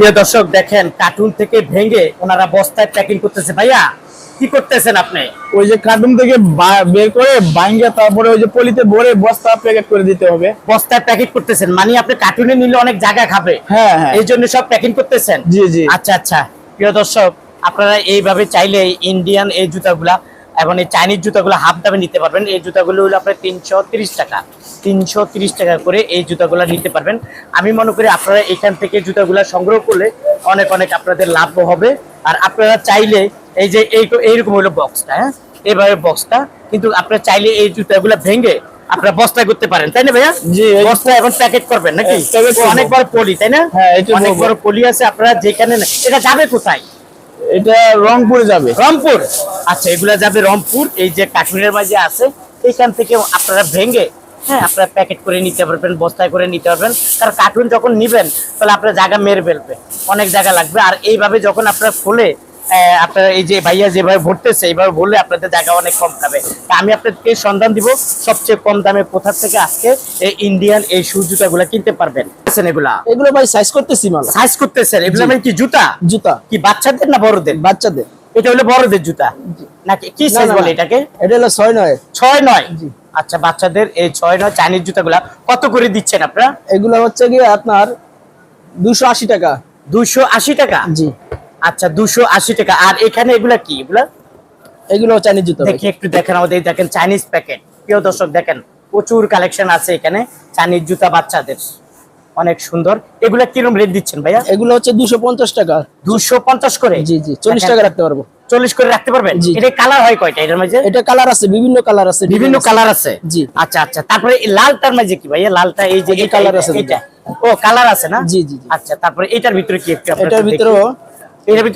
প্রিয় দর্শক দেখেন কার্টুন থেকে ভেঙে ওনারা বস্তায় প্যাকিং করতেছে। ভাইয়া কি করতেছেন আপনি? ওই যে কার্টুন থেকে বের করে বাইঙ্গা তারপরে ওই যে পলিতে ভরে বস্তা প্যাকেট করে দিতে হবে। বস্তায় প্যাকেট করতেছেন মানে আপনি কার্টুনে নিলে অনেক জায়গা খাবে। হ্যাঁ হ্যাঁ। এই জন্য সব প্যাকিং করতেছেন? জি জি। আচ্ছা আচ্ছা। প্রিয় দর্শক আপনারা এইভাবে চাইলে ইন্ডিয়ান এই জুতাগুলা এবং এই চাইনিজ জুতাগুলো হাফ দামে নিতে পারবেন। এই জুতাগুলো হলো আপনার তিনশো তিরিশ টাকা। তিনশো তিরিশ টাকা করে এই জুতাগুলো নিতে পারবেন। আমি মনে করি আপনারা এখান থেকে জুতাগুলো সংগ্রহ করলে অনেক অনেক আপনাদের লাভ হবে। আর আপনারা চাইলে এই যে এই এইরকম হলো বক্সটা হ্যাঁ? এইভাবে বক্সটা। কিন্তু আপনারা চাইলে এই জুতাগুলো ভেঙে আপনারা বস্তা করতে পারেন। তাই না ভাইয়া? জি, বস্তা এখন প্যাকেট করবেন নাকি। অনেক বড় পলি তাই না? হ্যাঁ, অনেক। বড় পলি আছে আপনারা যেখানে এটা যাবে কোথায়? এটা রংপুরে যাবে। রংপুর? আচ্ছা এগুলা যাবে রংপুর এই যে কাশ্মীরের মাঝে আছে এইখান থেকে আপনারা ভেঙে হ্যাঁ আপনারা প্যাকেট করে নিতে পারবেন বস্তায় করে নিতে পারবেন। কারণ কার্টুন যখন নিবেন তাহলে আপনার জায়গা মেরে ফেলবে অনেক জায়গা লাগবে। আর এইভাবে যখন আপনারা আহ, আপনারা এই যে ভাইয়া যেভাবে ভরতেছে এইভাবে বললে আপনাদের জায়গা অনেক কম খাবে। তা আমি আপনাদেরকে সন্ধান দিব সবচেয়ে কম দামে কোথা থেকে আজকে এই ইন্ডিয়ান এই শু জুতাগুলা কিনতে পারবেন। এগুলা? এগুলো ভাই সাইজ করতেছি সাইজ করতেছেন? এগুলা মানে কি জুতা? জুতা। কি বাচ্চাদের না বড়দের? বাচ্চাদের। এটা হলো বড়দের জুতা। নাকি কি সাইজ বলে এটাকে? এটা হলো ছয় নয়। ছয় নয়? জি। আচ্ছা বাচ্চাদের এই ছয় নয় চাইনিজ জুতাগুলা কত করে দিচ্ছেন আপনারা? এগুলো হচ্ছে গিয়ে আপনার দুশো আশি টাকা। দুশো আশি টাকা? জি। আচ্ছা দুশো আশি টাকা। আর এখানে এগুলা কি? এগুলা? এগুলো চাইনিজ জুতা। দেখি একটু দেখেন আমাদের দেখেন চাইনিজ প্যাকেট। প্রিয় দর্শক দেখেন প্রচুর কালেকশন আছে এখানে চাইনিজ জুতা বাচ্চাদের। অনেক সুন্দর। এগুলা কিরম রেট দিচ্ছেন ভাইয়া? এগুলো হচ্ছে দুশো পঞ্চাশ টাকা। দুশো পঞ্চাশ করে? জি জি চল্লিশ টাকা রাখতে পারব। চল্লিশ করে রাখতে পারবেন? এটা কালার হয় কয়টা? এটার মাঝে? এটা কালার আছে বিভিন্ন কালার আছে বিভিন্ন কালার আছে? জি। আচ্ছা আচ্ছা। তারপরে লালটার মাঝে কি ভাইয়া? লালটা এই যে যে আছে এটা। ও কালার আছে না? জি, জি। আচ্ছা তারপরে এটার ভিতরে কি এটার ভিতরেও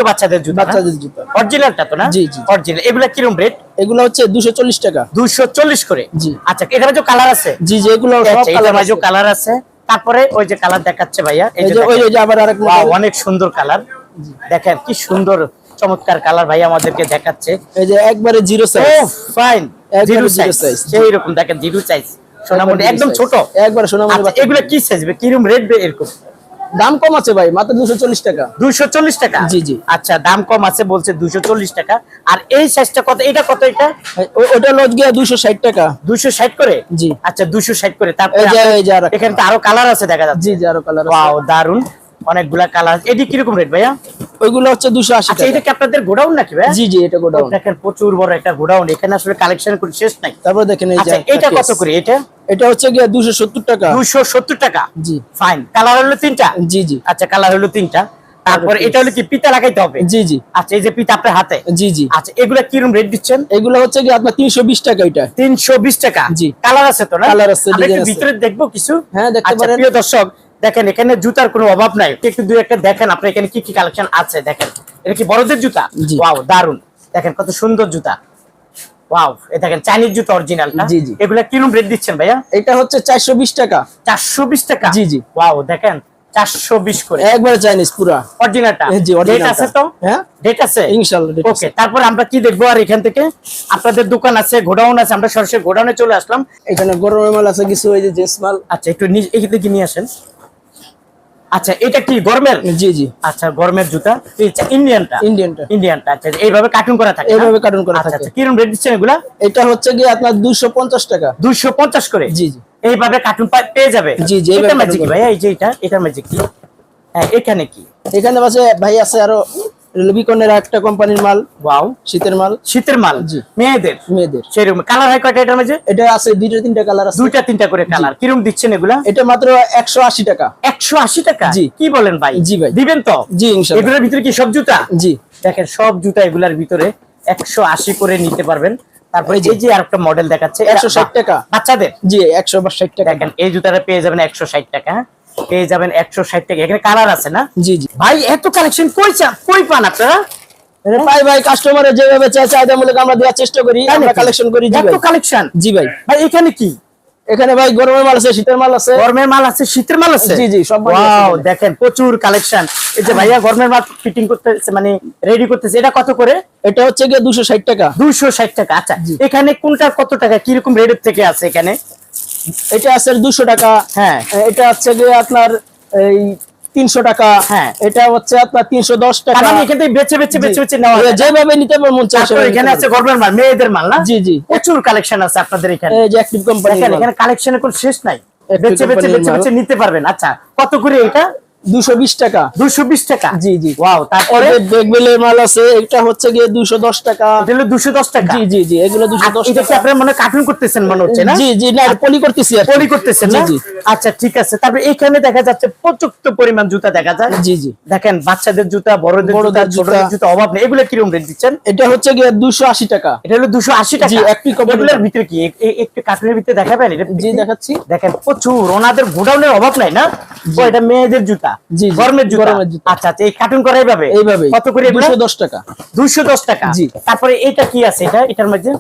বাচ্চাদের জুতা বাচ্চাদের জুতা। অরিজিনালটা তো না? জি, জি। অরিজিনাল এগুলা রেট এগুলো হচ্ছে দুশো চল্লিশ টাকা। দুশো চল্লিশ করে? জি। আচ্ছা এটার কালার আছে? জি জি এগুলো সব আচ্ছা, কালার মাঝেও কালার আছে। তারপরে ওই যে কালার দেখাচ্ছে ভাইয়া এই যে ওই। যে আবার আরেক অনেক সুন্দর কালার দেখেন কি সুন্দর চমৎকার কালার ভাই আমাদেরকে দেখাচ্ছে। এই যে একবারে zero size fine zero size. সেই রকম দেখেন জিরো সাইজ সোনামণি একদম ছোট। একবারে সোনামণি আচ্ছা। এগুলো কি সাইজ কিরম রেট এরকম? দাম কম আছে ভাই মাত্র দুশো চল্লিশ টাকা। দুশো চল্লিশ টাকা? জি, জি। আচ্ছা দাম কম আছে বলছে দুশো চল্লিশ টাকা। আর এই সাইজটা কত? এটা কত এটা? ওটা লজ গিয়া দুশো ষাট টাকা। দুশো ষাট করে? জি। আচ্ছা দুশো ষাট করে। তারপরে এখানে আরও কালার আছে দেখা যাচ্ছে। জি জি আরও কালার দারুণ অনেকগুলা কালার এটি কীরকম রেট ভাইয়া? ওইগুলো হচ্ছে দুশো আশি আচ্ছা এটা কি আপনাদের গোডাউন নাকি ভাইয়া? জি জি এটা গোডাউন। দেখেন প্রচুর বড় একটা গোডাউন। এখানে আসলে কালেকশন করে শেষ নাই। তারপর দেখেন এই যে আচ্ছা এটা কত করে এটা? এটা হচ্ছে গিয়ে দুশো সত্তর টাকা। দুশো সত্তর টাকা? জি। ফাইন কালার হলো তিনটা? জি জি। আচ্ছা কালার হলো তিনটা। তারপর এটা হলো কি পিতা লাগাইতে হবে? জি জি। আচ্ছা এই যে পিতা আপনার হাতে? জি জি। আচ্ছা এগুলা কিরম রেট দিচ্ছেন? এগুলো হচ্ছে কি আপনার তিনশো বিশ টাকা এটা। তিনশো বিশ টাকা? জি। কালার আছে তো না? আছে, design আছে। ভিতরে দেখব কিছু। হ্যাঁ, দেখতে আচ্ছা, পারেন। প্রিয় দর্শক দেখেন এখানে জুতার কোনো অভাব নাই। একটু দুই একটা দেখেন আপনার এখানে কি কি কালেকশন আছে দেখেন। এটা কি বড়দের জুতা। ওয়াও দারুণ দেখেন কত সুন্দর জুতা। ওয়াও এই দেখেন চাইনিজ জুতা অরিজিনালটা জি, জি। এগুলা কিরম রেট দিচ্ছেন ভাইয়া? এটা হচ্ছে চারশো বিশ টাকা। চারশো বিশ টাকা? জি, জি। ওয়াও দেখেন চারশো বিশ করে। একবারে চাইনিজ পুরা। অরিজিনালটা জি, original আছে তো? হ্যাঁ? ডেট আছে? ইনশাআল্লাহ date ওকে তারপর আমরা কি দেখব আর এখান থেকে? আপনাদের দোকান আছে গোডাউন আছে আমরা সরাসরি গোডাউনে চলে আসলাম। এখানে গরমের মাল আছে কিছু ওই যে জেন্টস মাল। আচ্ছা একটু এই দিকে নিয়ে আসেন। আচ্ছা এটা কি গরমের? জি জি। আচ্ছা গরমের জুতা। ইন্ডিয়ানটা। ইন্ডিয়ানটা। ইন্ডিয়ানটা আচ্ছা এইভাবে কার্টুন করা থাকে এইভাবে কার্টুন করা আচ্ছা, থাকে। আচ্ছা কিরম রেট দিচ্ছেন এগুলা? এটা হচ্ছে গিয়ে আপনার দুশো পঞ্চাশ টাকা। দুইশো পঞ্চাশ করে? জি, জি। এইভাবে কার্টুন পেয়ে যাবে? জি, জি, এটা ম্যাজিক ভাই এই যে এটা এটা ম্যাজিক কি? হ্যাঁ এখানে কি? এখানে আছে ভাই আছে আরও লুবিকনের একটা কোম্পানির মাল। ওয়াও শীতের মাল। শীতের মাল? জি। মেয়েদের? মেয়েদের। সেরকম কালার হয় কয়টা এটার মাঝে? এটা আছে দুইটা তিনটা কালার আছে। দুইটা তিনটা করে কালার কিরম দিচ্ছেন এগুলা? এটা মাত্র একশো আশি টাকা। একশো আশি টাকা? জি। কি বলেন ভাই? জি ভাই। দিবেন তো? জি ইনশাল্লাহ। এগুলোর ভিতরে কি সব জুতা? জি। দেখেন সব জুতা এগুলার ভিতরে একশো আশি করে নিতে পারবেন। তারপরে এই যে। আরেকটা মডেল দেখাচ্ছে 160 টাকা। বাচ্চাদের? জি একশো বা ষাট টাকা। দেখেন এই জুতাটা পেয়ে যাবেন একশো ষাট টাকা? পেয়ে যাবেন একশো ষাট টাকা। এখানে কালার আছে না? জি জি। ভাই এত কালেকশন কই কই পান আপনারা? এটা ভাই কাস্টমারের যেভাবে চাহিদা মূলক আমরা দেওয়ার চেষ্টা করি আমরা কালেকশন করি এত কালেকশন জি ভাই। ভাই এখানে কি? এখানে ভাই গরমের মাল আছে শীতের মাল আছে। গরমের মাল আছে শীতের মাল আছে? জি, জি, সব। দেখেন প্রচুর কালেকশন এই যে ভাইয়া গরমের মাল ফিটিং করতেছে মানে রেডি করতেছে এটা কত করে? এটা হচ্ছে গিয়ে দুশো ষাট টাকা। দুইশো ষাট টাকা আচ্ছা। এখানে কোনটা কত টাকা? কীরকম রেটের থেকে আছে এখানে? এটা আছে দুশো টাকা। হ্যাঁ। এটা হচ্ছে যে আপনার এই তিনশো টাকা। হ্যাঁ। এটা হচ্ছে আপনার তিনশো দশ টাকা। এখান থেকে বেছে বেছে বেছে। বেছে নেওয়া? যেভাবে নিতে আমার মন এখানে আছে মাল মেয়েদের মাল না? জি, জি। প্রচুর কালেকশন আছে আপনাদের এখানে। এই যে অ্যাক্টিভ কোম্পানি এখানে কালেকশনের কোনো শেষ নাই। বেছে বেছে বেছে নিতে পারবেন। আচ্ছা কত করে এটা? দুশো বিশ টাকা। দুশো বিশ টাকা? জি, জি। ওয়াও তারপরে? মাল আছে এটা হচ্ছে গিয়ে দুশো দশ টাকা। এটা টাকা? জি জি জি এগুলো দুশো আর এটা আপনারা মনে কার্টুন করতেছেন মনে হচ্ছে না? জি জি না পলি করতেছি আর পলি করতেছেন না? জি। আচ্ছা ঠিক আছে। তারপরে এখানে দেখা যাচ্ছে প্রচুর পরিমাণ জুতা দেখা যায়। জি জি। দেখেন বাচ্চাদের জুতা বড়দের জুতা ছোটদের জুতা। জুতা অভাব নেই। এগুলো কীরকম রেট দিচ্ছেন? এটা হচ্ছে গিয়ে দুশো আশি টাকা। এটা হলো দুশো আশি টাকা। জি, একটি ভিতরে কি? একটু কার্টুনের ভিতরে দেখাবেন? এটা জি দেখাচ্ছি। দেখেন প্রচুর ওনাদের গোডাউনের অভাব নাই না? এটা মেয়েদের জুতা। জি, জি, গরমের জুতা। আচ্ছা আচ্ছা এই কার্টুন করা এইভাবে? এইভাবে। কত করে দুশো দশ টাকা। দুশো দশ টাকা? জি। তারপরে এটা কি আছে? এটা এটার মধ্যে?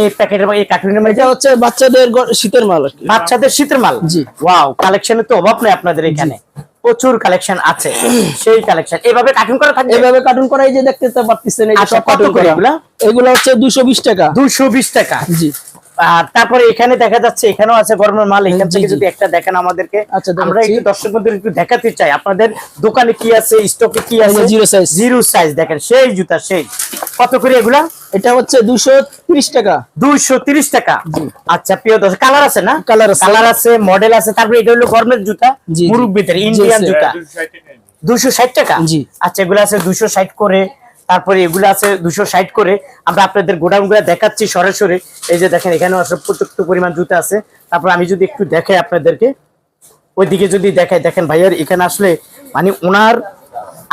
এই প্যাকেটের এই কার্টুনের মধ্যে? হচ্ছে বাচ্চাদের শীতের মাল বাচ্চাদের শীতের মাল? জি। ওয়াও কালেকশনের তো অভাব নেই আপনাদের এখানে। প্রচুর কালেকশন আছে। সেই কালেকশন এইভাবে কার্টুন করা থাকে এইভাবে কার্টুন করা এই যে দেখতে তো পারতেছেন এই আচ্ছা, সব কার্টুন করা এগুলো? হচ্ছে দুশো বিশ টাকা। দুশো বিশ টাকা। জি। আর তারপরে এখানে দেখা যাচ্ছে এখানেও আছে গরমের মাল এখান থেকে যদি একটা দেখেন আমাদেরকে আচ্ছা, আমরা একটু দর্শক বন্ধুদের একটু দেখাতে চাই। আপনাদের দোকানে কি আছে স্টকে কি আছে? zero size। জিরো সাইজ দেখেন সেই জুতা সেই। কত করে এগুলা? এটা হচ্ছে দুশো ত্রিশ টাকা। দুইশো তিরিশ টাকা। আচ্ছা প্রিয় দর্শক কালার আছে না? কালার আছে। কালার আছে মডেল আছে তারপরে এটা হলো গরমের জুতা জি। ইন্ডিয়ান জুতা। দুশো ষাট টাকা। জি। আচ্ছা এগুলো আছে দুশো ষাট করে। তারপরে এগুলো আছে দুশো ষাট করে। আমরা আপনাদের গোডাউনগুলা দেখাচ্ছি সরাসরি। এই যে দেখেন এখানে আসলে প্রচুর পরিমাণ জুতা আছে। তারপর আমি যদি একটু দেখাই আপনাদেরকে ওইদিকে যদি দেখাই দেখেন ভাইয়ার এখানে আসলে মানে ওনার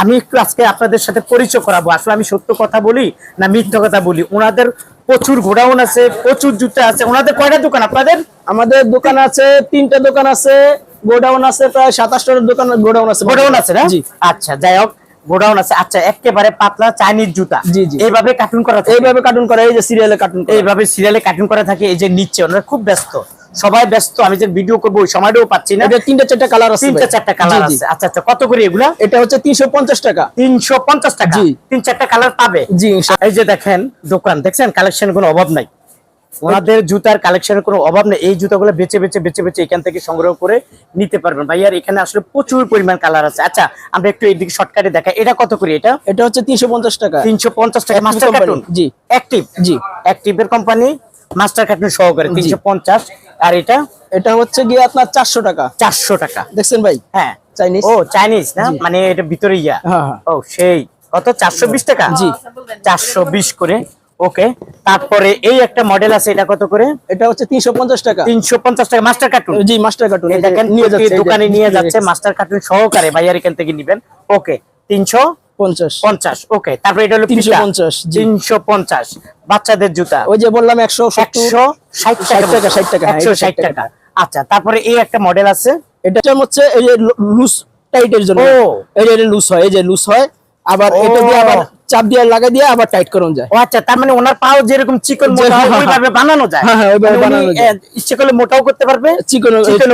আমি একটু আজকে আপনাদের সাথে পরিচয় করাবো। আসলে আমি সত্য কথা বলি না মিথ্যা কথা বলি? ওনাদের প্রচুর গোডাউন আছে প্রচুর জুতা আছে। ওনাদের কয়টা দোকান আপনাদের? আমাদের দোকান আছে তিনটা দোকান আছে গোডাউন আছে প্রায় সাতাশটার দোকান গোডাউন আছে। গোডাউন আছে না? আচ্ছা যাই হোক। গোডাউন আছে। আচ্ছা একেবারে পাতলা চাইনিজ জুতা। জি, জি। এইভাবে কার্টুন করা এইভাবে কার্টুন করা এই যে সিরিয়ালে কার্টুন এইভাবে সিরিয়ালে কার্টুন করা থাকে এই যে নিচ্ছে ওনারা খুব ব্যস্ত। সবাই ব্যস্ত আমি যে ভিডিও করব ওই সময়টাও পাচ্ছি না। এটা তিনটা চারটা কালার আছে তিনটা চারটা কালার। আছে। আচ্ছা আচ্ছা কত করে এগুলা? এটা হচ্ছে তিনশো পঞ্চাশ টাকা। তিনশো পঞ্চাশ টাকা। জি। তিন চারটা কালার পাবে? জি এই যে দেখেন দোকান দেখছেন? কালেকশন কোনো অভাব নাই। ওনাদের জুতার কালেকশনের কোনো অভাব নেই। এই জুতাগুলো বেছে বেছে বেছে বেছে এখান থেকে সংগ্রহ করে নিতে পারবেন। ভাইয়ার এখানে আসলে প্রচুর পরিমাণ কালার আছে। আচ্ছা আমরা একটু এইদিকে শর্টকাটে দেখাই। এটা কত করে এটা? এটা হচ্ছে তিনশো পঞ্চাশ টাকা। তিনশো পঞ্চাশ টাকা। মাস্টার কার্টুন জি। অ্যাক্টিভ জি। অ্যাক্টিভের কোম্পানি মাস্টার কার্টুন সহকারে তিনশো পঞ্চাশ। আর এটা? এটা হচ্ছে গিয়ে আপনার চারশো টাকা। চারশো টাকা। দেখছেন ভাই? হ্যাঁ। চাইনিজ ও চাইনিজ না? মানে এটা ভিতরে ইয়া। হ্যাঁ, হ্যাঁ। ও সেই। কত? চারশো বিশ টাকা? জি। চারশো বিশ করে ওকে তারপরে এই একটা মডেল আছে এটা কত করে? এটা হচ্ছে তিনশো পঞ্চাশ টাকা। তিনশো পঞ্চাশ টাকা মাস্টার কার্টুন জি মাস্টার কার্টুন দেখেন নিয়ে যাচ্ছে দোকানে নিয়ে যাচ্ছে মাস্টার কার্টুন সহকারে ভাইয়ার এখান থেকে নিবেন। ওকে তিনশো পঞ্চাশ। পঞ্চাশ ওকে তারপরে এটা হলো 350, জি। তিনশো পঞ্চাশ বাচ্চাদের জুতা। ওই যে বললাম একশো একশো ষাট ষাট টাকা টাকা, ষাট টাকা, হ্যাঁ, একশো এটা ষাট ষাট টাকা। আচ্ছা তারপরে এই একটা মডেল আছে? এটা হচ্ছে এই যে লুজ টাইটের জন্য। এই যে লুজ হয় এই যে লুজ হয়। আবার এটা দিয়ে আবার চাপ দিয়ে লাগাই দিয়ে আবার টাইট করানো যায়। ও আচ্ছা তার মানে ওনার পাও যেরকম চিকন মোটা হয় হ্যাঁ। ওইভাবে বানানো যায়? হ্যাঁ, ওইভাবে মানে বানানো যায়। ইচ্ছে করলে মোটাও করতে পারবে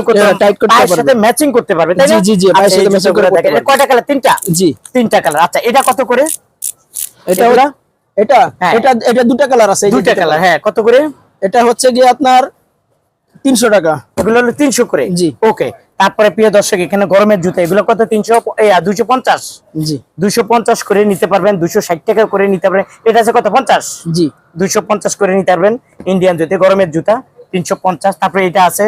করতে হ্যাঁ, টাইট করতে পারবে। সাথে ম্যাচিং করতে পারবে তাই না? জি, জি, পায়ের আচ্ছা, সাথে করতে পারবে। কয়টা কালার? তিনটা? জি। তিনটা কালার। আচ্ছা এটা কত করে? এটা ওরা এটা। এটা এটা দুটা কালার আছে দুটা কালার। হ্যাঁ কত করে? এটা হচ্ছে গিয়ে আপনার তিনশো টাকা। এগুলো হলো তিনশো করে? জি। ওকে তারপরে প্রিয় দর্শক এখানে গরমের জুতো এগুলো কত? তিনশো দুইশো পঞ্চাশ? জি। দুইশো পঞ্চাশ করে নিতে পারবেন দুইশো ষাট টাকা করে নিতে পারবেন। এটা আছে কত? পঞ্চাশ? জি। দুইশো পঞ্চাশ করে নিতে পারবেন ইন্ডিয়ান জুতো গরমের জুতা তিনশো পঞ্চাশ। তারপরে এটা আছে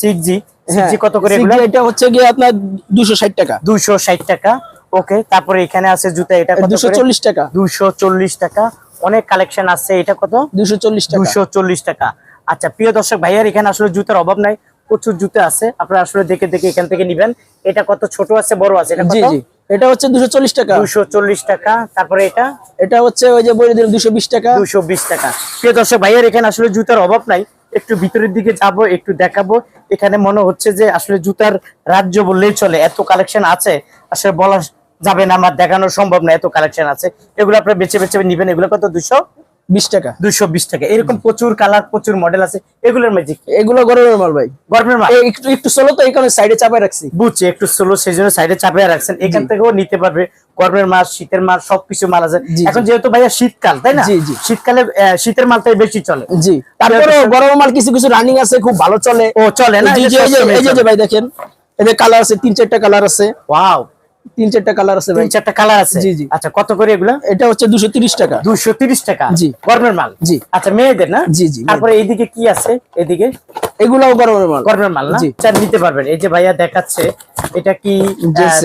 সিক্স জি সিক্স জি কত করে এগুলো? হ্যাঁ, এটা হচ্ছে গিয়ে আপনার দুশো ষাট টাকা। দুইশো ষাট টাকা। ওকে তারপরে এখানে আছে জুতা এটা দুশো চল্লিশ টাকা। দুইশো চল্লিশ টাকা। অনেক কালেকশন আছে এটা কত? দুশো চল্লিশ টাকা। দুশো চল্লিশ টাকা। আচ্ছা প্রিয় দর্শক ভাইয়ার এখানে আসলে জুতার অভাব নাই প্রচুর জুতা আছে আপনারা আসলে দেখে দেখে এখান থেকে নিবেন। এটা কত ছোট আছে বড় আছে এটা জি জি এটা হচ্ছে দুশো চল্লিশ টাকা। দুশো চল্লিশ টাকা তারপরে এটা? এটা হচ্ছে ওই যে বলে দিলাম দুশো বিশ টাকা। দুশো বিশ টাকা। প্রিয় দর্শক ভাইয়ের এখানে আসলে জুতার অভাব নাই একটু ভিতরের দিকে যাব একটু দেখাবো। এখানে মনে হচ্ছে যে আসলে জুতার রাজ্য বললেই চলে এত কালেকশন আছে আসলে বলা যাবে না আমার দেখানো সম্ভব না এত কালেকশন আছে। এগুলো আপনার বেছে বেছে নিবেন এগুলো কত? দুশো? বিশ টাকা। দুশো বিশ টাকা। এরকম প্রচুর কালার প্রচুর মডেল আছে। এগুলোর ম্যাজিক এগুলো গরমের মাল ভাই। গরমের মাল? একটু একটু তো কারণে সাইডে চাপাই রাখছি। বুঝছি একটু স্লো সেই জন্য সাইডে চাপিয়ে রাখছেন। এখান থেকেও নিতে পারবে। গরমের মাল শীতের মাল সবকিছু মাল আছে। এখন যেহেতু ভাইয়া শীতকাল তাই না। শীতকালে শীতের মালটাই বেশি চলে। জি। তারপরে গরমের মাল কিছু কিছু রানিং আছে খুব ভালো চলে। ও চলে না? এই। যে ভাই দেখেন। এদের কালার আছে তিন চারটা কালার আছে। ওয়াও তিন চারটা কালার আছে তিন চারটা কালার আছে? জি, জি। আচ্ছা কত করে এগুলা? এটা হচ্ছে টাকা। টাকা? জি। গরমের মাল? জি। আচ্ছা মেয়েদের না? জি, জি, তারপরে এইদিকে কি আছে? এদিকে এগুলাও গরমের মাল। গরমের মাল না? নিতে পারবেন। এই যে ভাইয়া দেখাচ্ছে এটা কি।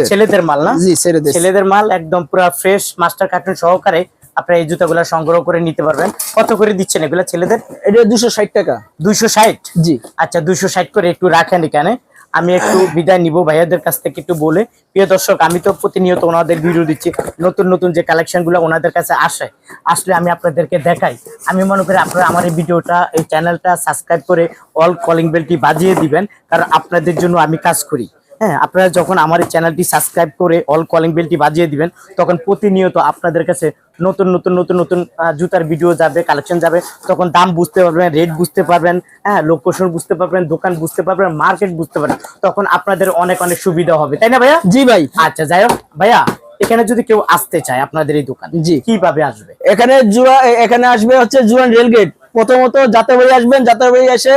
ছেলেদের মাল না? জি দিয়েছে ছেলেদের মাল একদম পুরো ফ্রেশ মাস্টার কার্টুন সহকারে আপনারা এই জুতাগুলা সংগ্রহ করে নিতে পারবেন। কত করে দিচ্ছেন এগুলা ছেলেদের? এটা দুশো ষাট টাকা। দুইশো ষাট? জি। আচ্ছা দুইশো ষাট করে একটু রাখেন এখানে। আমি একটু বিদায় নিব ভাইয়াদের কাছ থেকে একটু বলে। প্রিয় দর্শক, আমি তো প্রতিনিয়ত ওনাদের ভিডিও দিচ্ছি। নতুন নতুন যে কালেকশনগুলো ওনাদের কাছে আসে, আসলে আমি আপনাদেরকে দেখাই। আমি মনে করি আপনারা আমার এই ভিডিওটা, এই চ্যানেলটা সাবস্ক্রাইব করে অল কলিং বেলটি বাজিয়ে দিবেন, কারণ আপনাদের জন্য আমি কাজ করি। হ্যাঁ আপনারা যখন আমার এই চ্যানেলটি সাবস্ক্রাইব করে অল কলিং বেলটি বাজিয়ে দিবেন তখন প্রতিনিয়ত আপনাদের কাছে নতুন নতুন নতুন নতুন জুতার ভিডিও যাবে কালেকশন যাবে তখন দাম বুঝতে পারবেন রেট বুঝতে পারবেন হ্যাঁ লোকেশন বুঝতে পারবেন দোকান বুঝতে পারবেন মার্কেট বুঝতে পারবেন তখন আপনাদের অনেক অনেক সুবিধা হবে তাই না ভাইয়া? জি ভাই। আচ্ছা যাই হোক ভাইয়া এখানে যদি কেউ আসতে চায় আপনাদের এই দোকান জি। কীভাবে আসবে? এখানে জুয়া এখানে আসবে হচ্ছে জুয়ান রেলগেট প্রথমত যাত্রাবাড়ি আসবেন যাত্রাবাড়ি এসে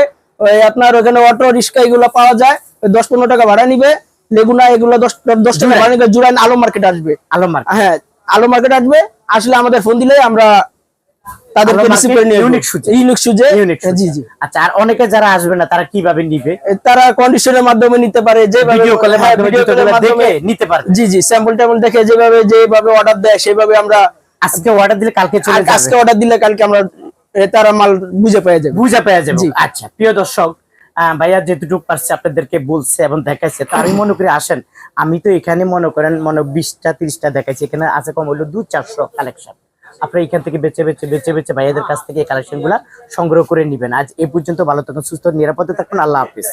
আপনার ওখানে অটো রিক্সা এগুলো পাওয়া যায়। দশ পনেরো টাকা ভাড়া নিবে লেগুনা এগুলো দশ দশ টাকা ভাড়া নিবে জুরাইন আলো মার্কেট আসবে। আলম মার্কেট হ্যাঁ আলো মার্কেট আসবে আসলে আমাদের ফোন দিলে আমরা তাদেরকে রিসিভ করে নিয়ে unique shoe ইউনিক সুজে। জি জি। আচ্ছা আর অনেকে যারা আসবে না তারা কীভাবে নিবে? তারা কন্ডিশনের মাধ্যমে নিতে পারে যেভাবে ভিডিও কলের হ্যাঁ, মাধ্যমে দেখে নিতে পারবে। জি জি স্যাম্পল দেখে যেভাবে যেভাবে অর্ডার দেয় সেভাবে আমরা আজকে অর্ডার দিলে কালকে চলে আজকে অর্ডার দিলে কালকে আমরা তারা মাল বুঝে পেয়ে যাবে। বুঝা পেয়ে যাবে। আচ্ছা প্রিয় দর্শক ভাইয়া যেটুকু পারছে আপনাদেরকে বলছে এবং দেখাইছে, তো মনে করি আসেন, আমি তো এখানে মনে করেন, মনে বিশটা, তিরিশটা দেখাইছি, এখানে আছে কম হলো দু চারশো কালেকশন আপনারা এখান থেকে বেছে বেছে বেছে বেছে ভাইয়াদের কাছ থেকে এই কালেকশনগুলা সংগ্রহ করে নিবেন। আজ এ পর্যন্ত ভালো থাকুন, সুস্থ, নিরাপদে থাকুন, আল্লাহ হাফিজ।